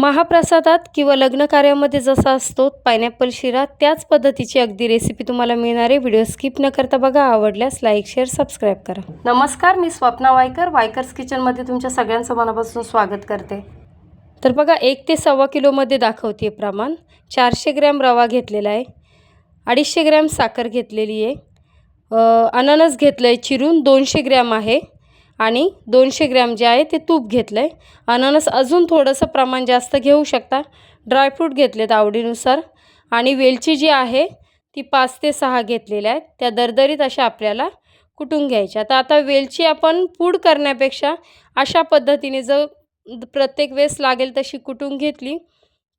महाप्रसादात किंवा लग्न कार्यामध्ये जसा असतो पायनॅपल शिरा त्याच पद्धतीची अगदी रेसिपी तुम्हाला मिळणार आहे. व्हिडिओ स्किप न करता बघा. आवडल्यास लाईक शेअर सबस्क्राईब करा. नमस्कार मी स्वप्ना वायकर. वायकर्स किचनमध्ये तुमच्या सगळ्यांचं मनापासून स्वागत करते. तर बघा एक ते सव्वा किलोमध्ये दाखवते प्रमाण. चारशे ग्रॅम रवा घेतलेला आहे. अडीचशे ग्रॅम साखर घेतलेली आहे. अननस घेतलं आहे चिरून. दोनशे ग्रॅम आहे. आणि दोनशे ग्रॅम जे आहे ते तूप घेतलं आहे अननस अजून थोडंसं प्रमाण जास्त घेऊ शकता. ड्रायफ्रूट घेतलेत आवडीनुसार. आणि वेलची जी आहे ती पाच ते सहा घेतलेल्या आहेत. त्या दरदरीत अशा आपल्याला कुटून घ्यायच्या. तर आता वेलची आपण पूड करण्यापेक्षा अशा पद्धतीने जर प्रत्येक वेळेस लागेल तशी कुटून घेतली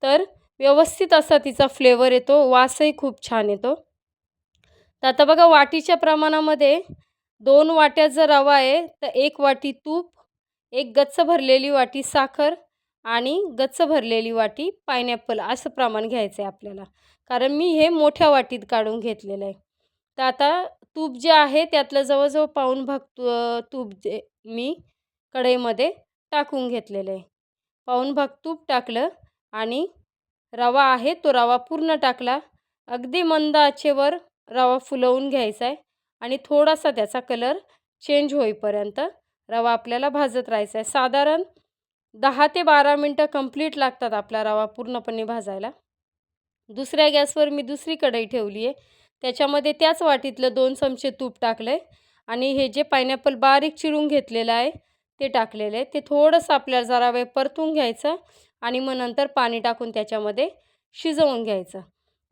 तर व्यवस्थित असा तिचा फ्लेवर येतो. वासही खूप छान येतो. तर आता बघा वाटीच्या प्रमाणामध्ये दोन वाट्या जर रवा आहे तर एक वाटी तूप एक गच्च भरलेली वाटी साखर आणि गच्च भरलेली वाटी पायनॅपल असं प्रमाण घ्यायचं आहे आपल्याला. कारण मी हे मोठ्या वाटीत काढून घेतलेलं आहे. तर आता तूप जे आहे त्यातलं जवळजवळ पाऊन भाग तू तूप जे मी कढईमध्ये टाकून घेतलेलं आहे. पाऊण भाग तूप टाकलं आणि रवा आहे तो रवा पूर्ण टाकला. अगदी मंद आचेवर रवा फुलवून घ्यायचा आहे. आणि थोडासा त्याचा कलर चेंज होईपर्यंत रवा आपल्याला भाजत राहायचा आहे. साधारण दहा ते बारा मिनटं कंप्लीट लागतात आपला रवा पूर्णपणे भाजायला. दुसऱ्या गॅसवर मी दुसरी कढई ठेवली आहे. त्याच्यामध्ये त्याच वाटीतलं दोन चमचे तूप टाकलं आहे आणि हे जे पायनॅपल बारीक चिरून घेतलेलं आहे ते टाकलेलं आहे. ते थोडंसं आपल्याला जरा वेळ परतून घ्यायचं आणि मग नंतर पाणी टाकून त्याच्यामध्ये शिजवून घ्यायचं.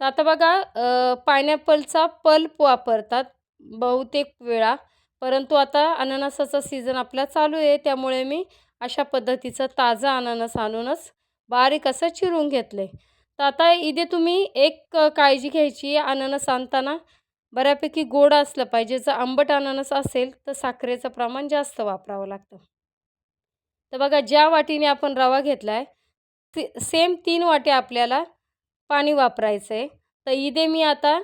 तर आता बघा पायनॅपलचा पल्प वापरतात. बहुतेक वेळा. परंतु आता अननसाचा सीझन आपला चालू आहे. त्यामुळे मी अशा पद्धतीचं ताजा अननस आणूनच बारीक असं चिरून घेतलं आहे तर आता इथे तुम्ही एक काळजी घ्यायची. अननस आणताना बऱ्यापैकी गोड असलं पाहिजे. जर आंबट अननस असेल तर साखरेचं प्रमाण जास्त वापरावं लागतं. तर बघा ज्या वाटीने आपण रवा घेतला आहे ते सेम तीन वाट्या आपल्याला पाणी वापरायचं आहे तर इथे मी आता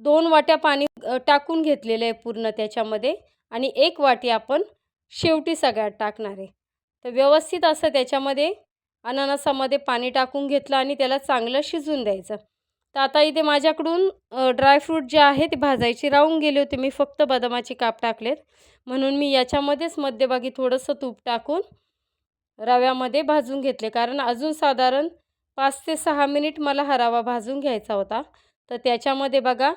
दोन वाट्या पाणी टाकून घेतलेलं आहे पूर्ण त्याच्यामध्ये आणि एक वाटी आपण शेवटी सगळ्यात टाकणार आहे. तर व्यवस्थित असं त्याच्यामध्ये अननसामध्ये पाणी टाकून घेतलं आणि त्याला चांगलं शिजून द्यायचं. तर आता इथे माझ्याकडून ड्रायफ्रूट जे आहे ते भाजायचे राहून गेले होते. मी फक्त बदामाचे काप टाकलेत. म्हणून मी याच्यामध्येच मध्यभागी थोडंसं तूप टाकून रव्यामध्ये भाजून घेतले. कारण अजून साधारण पाच ते सहा मिनिट मला हा रवा भाजून घ्यायचा होता. तर त्याच्यामध्ये बघा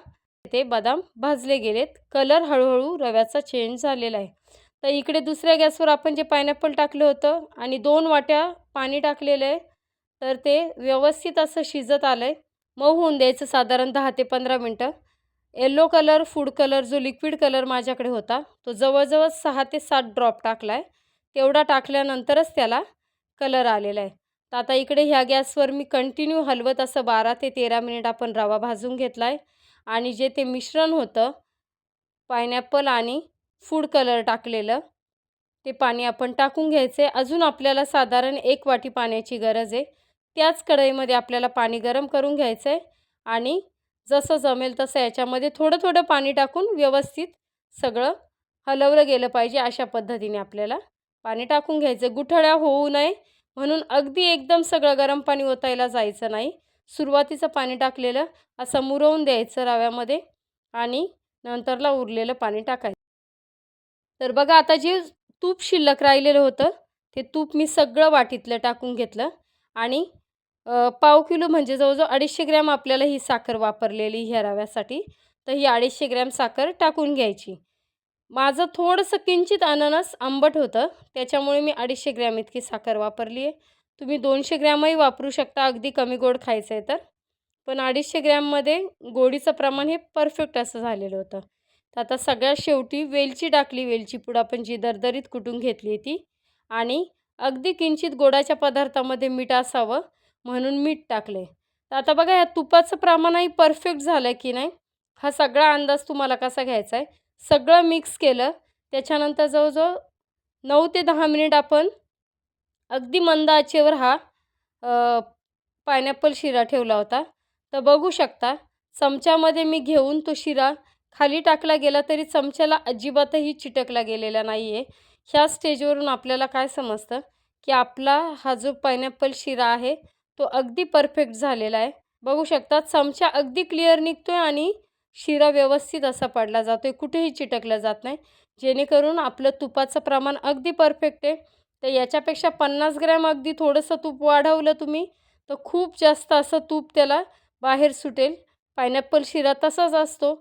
ते बदाम भाजले गेलेत. कलर हळूहळू रव्याचा चेंज झालेला आहे. तर इकडे दुसऱ्या गॅसवर आपण जे पायनॅपल टाकलं होतं आणि दोन वाट्या पाणी टाकलेलं आहे तर ते व्यवस्थित असं शिजत आलं आहे मऊ होऊन द्यायचं साधारण दहा ते पंधरा मिनटं. येल्लो कलर फूड कलर जो लिक्विड कलर माझ्याकडे होता तो जवळजवळ सहा ते सात ड्रॉप टाकला आहे तेवढा टाकल्यानंतरच त्याला कलर आलेला आहे. तर आता इकडे ह्या गॅसवर मी कंटिन्यू हलवत असं बारा ते तेरा मिनिट आपण रवा भाजून घेतला आहे आणि जे ते मिश्रण होतं पायनॅपल आणि फूड कलर टाकलेलं ते पाणी आपण टाकून घ्यायचं. आहे अजून आपल्याला साधारण एक वाटी पाण्याची गरज आहे. त्याच कढईमध्ये आपल्याला पाणी गरम करून घ्यायचं आहे आणि जसं जमेल तसं याच्यामध्ये थोडं थोडं पाणी टाकून व्यवस्थित सगळं हलवलं गेलं पाहिजे अशा पद्धतीने आपल्याला पाणी टाकून घ्यायचं गुठळ्या होऊ नये म्हणून अगदी एकदम सगळं गरम पाणी ओतायला जायचं नाही. सुरुवातीचं पाणी टाकलेलं असं मुरवून द्यायचं रव्यामध्ये आणि नंतरला उरलेलं पाणी टाकायचं. तर बघा आता जे तूप शिल्लक राहिलेलं होतं ते तूप मी सगळं वाटीतलं टाकून घेतलं आणि पाव किलो म्हणजे जवळजवळ अडीचशे ग्रॅम आपल्याला ही साखर वापरलेली ह्या रव्यासाठी तर ही अडीचशे ग्रॅम साखर टाकून घ्यायची. माझं थोडंसं किंचित अननस आंबट होतं त्याच्यामुळे मी अडीचशे ग्रॅम इतकी साखर वापरली आहे तुम्ही दोनशे ग्रॅमही वापरू शकता. अगदी कमी गोड खायचं आहे तर. पण अडीचशे ग्रॅममध्ये गोडीचं प्रमाण हे परफेक्ट असं झालेलं होतं. तर आता सगळ्यात शेवटी वेलची टाकली. वेलची पूड आपण जी दरदरीत कुटून घेतली ती. आणि अगदी किंचित गोडाच्या पदार्थामध्ये मीठ असावं म्हणून मीठ टाकले तर आता बघा या तुपाचं प्रमाणही परफेक्ट झालं आहे की नाही? हा सगळा अंदाज तुम्हाला कसा घ्यायचा आहे सगळं मिक्स केलं. त्याच्यानंतर जवळजवळ नऊ ते दहा मिनिट आपण अगदी मंद आचेवर हा पायनॅपल शिरा ठेवला होता. तर बघू शकता चमच्यामध्ये मी घेऊन तो शिरा खाली टाकला गेला तरी चमच्याला अजिबातही चिटकला गेलेला नाही आहे ह्या स्टेजवरून आपल्याला काय समजतं? की आपला हा जो पायनॅपल शिरा आहे तो अगदी परफेक्ट झालेला आहे. बघू शकता चमचा अगदी क्लिअर निघतो आहे आणि शिरा व्यवस्थित असा पडला जातो आहे कुठेही चिटकला जात नाही. जेणेकरून आपलं तुपाचं प्रमाण अगदी परफेक्ट आहे. तर याच्यापेक्षा पन्नास ग्रॅम अगदी थोडंसं तूप वाढवलं तुम्ही तर खूप जास्त असं तूप त्याला बाहेर सुटेल. पायनॅपल शिरा तसाच असतो.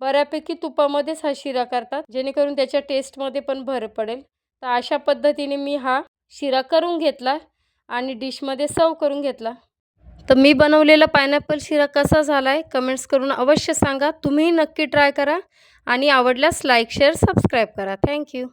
बऱ्यापैकी तुपामध्येच हा शिरा करतात जेणेकरून त्याच्या टेस्टमध्ये पण भर पडेल. तर अशा पद्धतीने मी हा शिरा करून घेतला आणि डिशमध्ये सर्व करून घेतला. तर मी बनवलेला पायनॅपल शिरा कसा झाला आहे कमेंट्स करून अवश्य सांगा. तुम्ही नक्की ट्राय करा आणि आवडल्यास लाईक शेअर सबस्क्राईब करा. Thank you